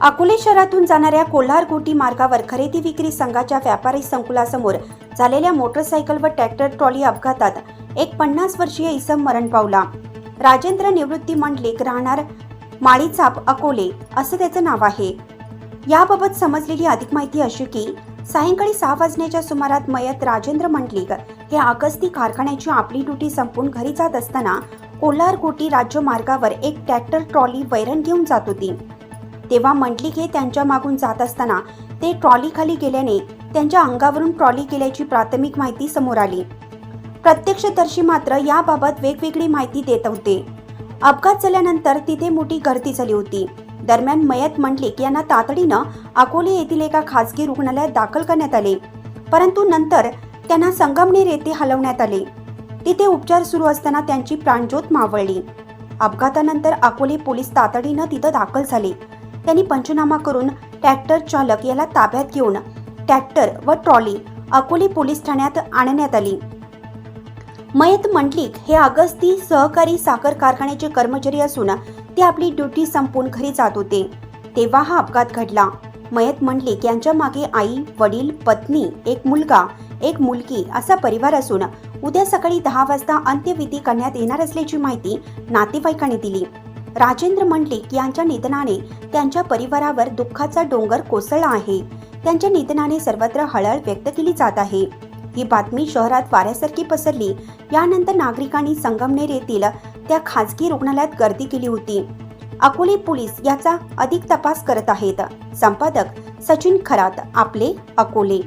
अकोले शहरातून जाणाऱ्या कोल्हार गोटी मार्गावर खरेदी विक्री संघाच्या व्यापारी संकुलासमोर झालेल्या मोटरसायकल व ट्रॅक्टर ट्रॉली अपघातात एक पन्नास वर्षीय इसम मरण पावला. राजेंद्र निवृत्ती मंडलिक राहणार माळीचाप अकोले असं त्याचं नाव आहे. याबाबत समजलेली अधिक माहिती अशी की सायंकाळी सहा वाजण्याच्या सुमारात मयत राजेंद्र मंडलिक हे आगस्ती कारखान्याची आपली ड्युटी संपून घरी जात असताना कोल्हार गोटी राज्य मार्गावर एक ट्रॅक्टर ट्रॉली वैरण घेऊन जात होती. तेव्हा मंडलिक हे त्यांच्या मागून जात असताना ते ट्रॉली खाली गेल्याने त्यांच्या अंगावरून ट्रॉली गेल्याची प्राथमिक माहिती समोर आली. प्रत्यक्षदर्शी मात्र याबाबत वेगवेगळी माहिती देत होते. अपघात झाल्यानंतर तिथे मोठी गर्दी झाली होती. दरम्यान मयत मंडलिक यांना तातडीनं अकोले येथील एका खासगी रुग्णालयात दाखल करण्यात आले. परंतु नंतर त्यांना संगमनेर येथे हलवण्यात आले. तिथे उपचार सुरू असताना त्यांची प्राणज्योत मावळली. अपघातानंतर अकोले पोलीस तातडीनं तिथं दाखल झाले. त्यांनी पंचनामा करून ट्रॅक्टर चालक याला ताब्यात घेऊन ट्रॅक्टर व ट्रॉली अकोले पोलीस ठाण्यात आणण्यात आली. मयत मंडलिक हे अगस्ती सहकारी साखर कारखान्याचे कर्मचारी असून ते आपली ड्युटी संपून घरी जात होते. तेव्हा हा अपघात घडला. मयत मंडलिक यांच्या मागे आई वडील पत्नी एक मुलगा एक मुलगी असा परिवार असून उद्या सकाळी दहा वाजता अंत्यविधी करण्यात येणार असल्याची माहिती नातेवाईकांनी दिली. राजेंद्र मंडलिक यांच्या निधनाने त्यांच्या परिवारावर दुःखाचा डोंगर कोसळला आहे. त्यांच्या निधनाने सर्वत्र हळहळ व्यक्त केली जात आहे. ही बातमी शहरात वाऱ्यासारखी पसरली. यानंतर नागरिकांनी संगमनेर येथील त्या खाजगी रुग्णालयात गर्दी केली होती. अकोले पोलीस याचा अधिक तपास करत आहेत. संपादक सचिन खरात आपले अकोले.